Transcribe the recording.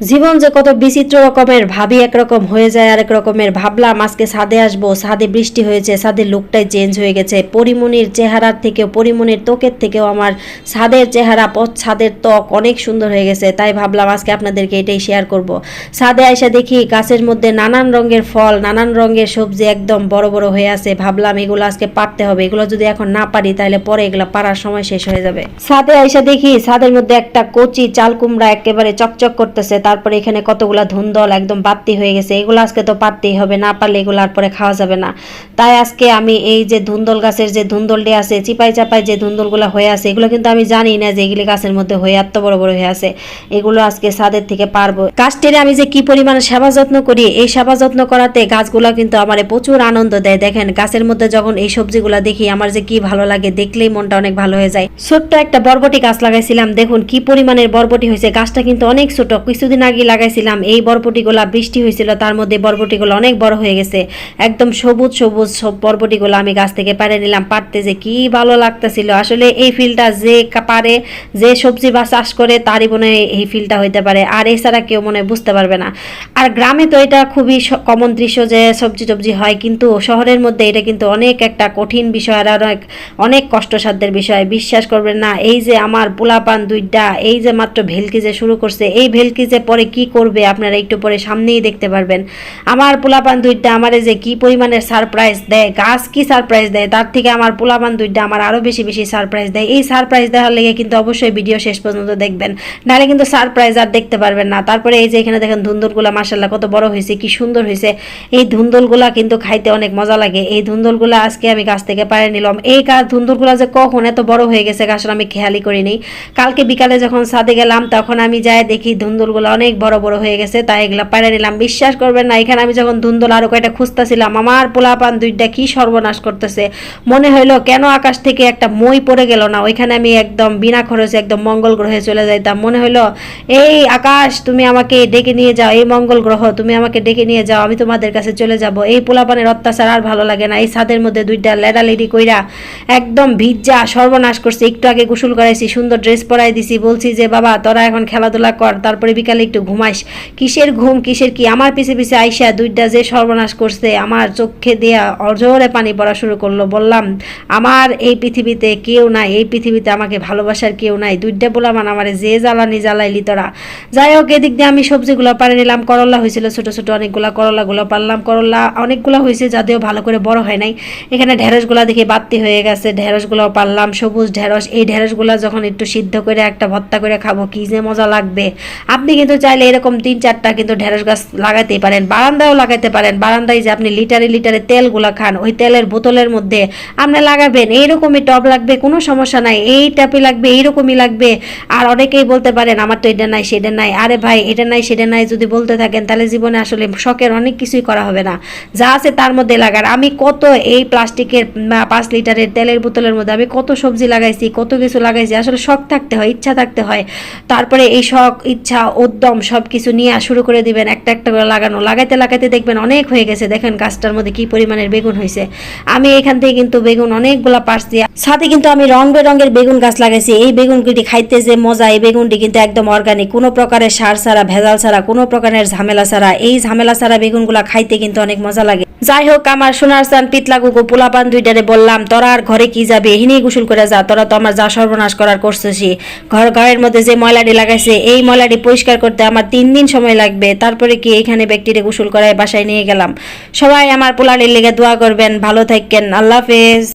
জীবন যে কত বিচিত্র রকমের ভাবি একরকম হয়ে যায়, আরেক রকমের ভাবলাম আজকে ছাদে আসব, ছাদে বৃষ্টি হয়েছে, ছাদের লুকটাই চেঞ্জ হয়ে গেছে। পরিমণির চেহারার থেকেও পরিমণির ত্বকের থেকেও আমার ছাদের চেহারা, পথ ছাদের ত্বক অনেক সুন্দর হয়ে গেছে, তাই ভাবলাম আজকে আপনাদেরকে এটাই শেয়ার করব। সাদে আইসা দেখি গাছের মধ্যে নানান রঙের ফল, নানান রঙের সবজি একদম বড় বড় হয়ে আছে। ভাবলাম এগুলো আজকে পারতে হবে, এগুলো যদি এখন না পারি তাহলে পরে এগুলো পারার সময় শেষ হয়ে যাবে। ছাদে আইসা দেখি সাদের মধ্যে একটা কচি চাল কুমড়া একেবারে চকচক করতেছে তারপরে এখানে কতগুলা ধুন্দল একদম বাত্তি হয়ে গেছে। এগুলো আজকে তো পারতেই হবে, না পারলে এগুলো আর পরে খাওয়া যাবে না। তাই আজকে আমি এই যে ধুন্দল গাছের যে ধুন্দলটি আছে, চিপাই চাপাই যে ধুন্দলগুলো হয়ে আছে, এগুলো কিন্তু আমি জানি না যে এগুলি গাছের মধ্যে হয়ে এত বড় বড় হয়ে আছে। এগুলো আজকে ছাদের থেকে পারব। গাছটির আমি যে কি পরিমাণে সেবা যত্ন করি, এই সেবা যত্ন করাতে গাছগুলো কিন্তু আমার প্রচুর আনন্দ দেয়। দেখেন, গাছের মধ্যে যখন এই সবজিগুলো দেখি, আমার যে কি ভালো লাগে, দেখলেই মনটা অনেক ভালো হয়ে যায়। ছোট্ট একটা বরবটি গাছ লাগাইছিলাম, দেখুন কি পরিমাণের বরবটি হয়েছে। গাছটা কিন্তু অনেক ছোট, কিছুদিন আগে লাগাইছিলাম। এই বরবটিগুলা বৃষ্টি হয়েছিল, তার মধ্যে বরবটিগুলো অনেক বড় হয়ে গেছে। একদম সবুজ সবুজ সব বরবটিগুলো আমি গাছ থেকে পাড়ে নিলাম। পারতে যে কি ভালো লাগতেছিল। আসলে এই ফিলটা যে পারে যে সবজি বা চাষ করে, তারই মনে এই ফিলটা হইতে পারে। আর এছাড়া কেউ মনে বুঝতে পারবে না। আর গ্রামে তো এটা খুবই কমন দৃশ্য যে সবজি টবজি হয়, কিন্তু শহরের মধ্যে এটা কিন্তু অনেক একটা কঠিন বিষয় আর অনেক অনেক কষ্টসাধ্যের বিষয়। বিশ্বাস করবেন না, এই যে আমার পোলাপান দুইটা, এই যে মাত্র ভেলকি যে শুরু করছে, এই ভেলকি যে পরে কি করবে আপনারা একটু পরে সামনেই দেখতে পারবেন। আমার পোলাপান দুইটা আমারে যে কি পরিমাণের সারপ্রাইজ দেয়, গাছ কি সারপ্রাইজ দেয়, তার থেকে আমার পোলাপান দুইটা আমার আরও বেশি বেশি সারপ্রাইজ দেয়। এই সারপ্রাইজ দেওয়ার লেগে কিন্তু অবশ্যই ভিডিও শেষ পর্যন্ত দেখবেন। নাহলে কিন্তু সারপ্রাইজ আর দেখতে পারবেন না। তারপরে এই যে এখানে দেখেন ধুন্দুলগুলা মাসাল্লাহ কত বড় হয়েছে, কি সুন্দর হয়েছে। এই ধুন্দুলগুলা কিন্তু খাইতে অনেক মজা লাগে। এই ধুন্দুলগুলা আজকে আমি গাছ থেকে পাড়ে নিলাম। এই গাছ ধুন্দুলগুলা যে কখন এত বড় হয়ে গেছে গাছটা আমি খেয়ালই করিনি। কালকে বিকালে যখন ছাদে গেলাম, তখন আমি যাই দেখি ধুন্দুলগুলো অনেক বড় বড় হয়ে গেছে, তাই এগুলা পাড়ে নিলাম। বিশ্বাস করবেন না, এখানে আমি যখন ধুন্দুল আরও কয়টা খুঁজতেছিলাম, আমার পোলাপান দুইটা কি সর্বনাশ করতেছে। মনে হইল কেন আকাশ থেকে একটা মই পড়ে গেল না, ওইখানে আমি একদম বিনা খরচে একদম মঙ্গল গ্রহে চলে যাইতাম। মনে হইল, এই আকাশ, তুমি আমাকে ডেকে নিয়ে যাও, এই মঙ্গল গ্রহ, তুমি আমাকে ডেকে নিয়ে যাও, আমি তোমাদের কাছে চলে যাব। এই পোলাপানের অত্যাচার আর ভালো লাগে না, এই ছাদের মধ্যে দুইটা লেডালেডি কইরা একদম ভিজ্জা সর্বনাশ করছে। একটু আগে গোসল করাইছি, সুন্দর ড্রেস পরাই দিছি, বলছি যে, বাবা, তোরা এখন খেলাধুলা কর, তারপরে বিকালে একটু ঘুমাইস। কিসের ঘুম, কিসের কি? আমার পিছে পিছে আইসা দুইটা যে সর্বনাশ করছে, আমার চোখে দেয়া অজরে পানি পড়া শুরু করল। বললাম, আমার এই পৃথিবীতে কেউ নাই, এই পৃথিবীতে আমাকে ভালোবাসার কেউ নাই। দুইটা বললাম আমার যে জ্বালানি জ্বালাইলি তোরা। যাই হোক, এদিক দিয়ে আমি সবজিগুলো পারে নিলাম। করলা হয়েছিল ছোট ছোট অনেকগুলা, করলাগুলো পারলাম করলা অনেকগুলো হয়েছে যাদেও ভালো করে বড় হয় নাই। এখানে ঢেঁড়সগুলো দেখে বাড়তি হয়ে গেছে। ঢেঁড়সগুলো পারলাম সবুজ ঢেঁড়স। এই ঢেঁড়সগুলো যখন একটু সিদ্ধ করে একটা ভত্তা করে খাব, কি যে মজা লাগবে। আপনি কিন্তু চাইলে এরকম তিন চারটা কিন্তু ঢেঁড়স গাছ লাগাতেই পারেন, বারান্দায়ও লাগাতে পারেন। বারান্দায় যে আপনি লিটারে লিটারে তেলগুলো খান, ওই তেলের বোতলের মধ্যে আপনি লাগাবেন। এইরকমই টব লাগবে, কোনো সমস্যা নাই। এই টাপি লাগবে, এইরকমই লাগবে। আর অনেকেই বলতে পারেন, আমার তো এটা নাই, সেটা নাই। আরে ভাই, এটা নাই, সেটা নাই যদি বলতে থাকেন, তাহলে জীবনে আসলে শখের অনেক কিছুই করা হবে না। যা আছে তার মধ্যে লাগার আমি কত এই প্লাস্টিকের পাঁচ লিটারের তেলের বোতলের মধ্যে আমি কত সবজি লাগাইছি, কত কিছু লাগাইছি। আসলে শখ থাকতে হয়, ইচ্ছা থাকতে হয়। তারপরে এই শখ, ইচ্ছা উদ্যম সব কিছু নিয়ে শুরু করে দিবেন, একটা একটা করে লাগানো। লাগাইতে লাগাইতে দেখবেন অনেক হয়ে গেছে। দেখেন গাছটার মধ্যে কি পরিমাণের বেগুন হয়েছে আমি এখান থেকে কিন্তু বেগুন অনেকগুলা পারছি সাথে কিন্তু আমি রং বেরঙের বেগুন গাছ লাগাইছি। এই বেগুনগুলি খাইতে যে মজা, এই বেগুনটি কিন্তু একদম অর্গানিক কোনো প্রকারের সার ছাড়া, ভেজাল ছাড়া, কোনো প্রকারের ঝামেলা ছাড়া। এই ঝামেলা ছাড়া বেগুনগুলা খাইতে কিন্তু অনেক মজা লাগে। যাই হোক আমার সোনার চান পিতলা গুগু পোলাপান দুইটারে বললাম, তোরা আর ঘরে কি যাবে? এহিনেই গোসল করে যা, তোরা তো আমার যা সর্বনাশ করার করছিস ঘর, ঘরের মধ্যে যে ময়লাটি লাগাইছে, এই ময়লাটি পরিষ্কার করতে আমার তিন দিন সময় লাগবে। তারপরে কি এখানে ব্যক্তিরে গোসল করায় বাসায় নিয়ে গেলাম? সবাই আমার পোলাটির লেগে দোয়া করবেন, ভালো থাকেন আল্লাহ হাফেজ।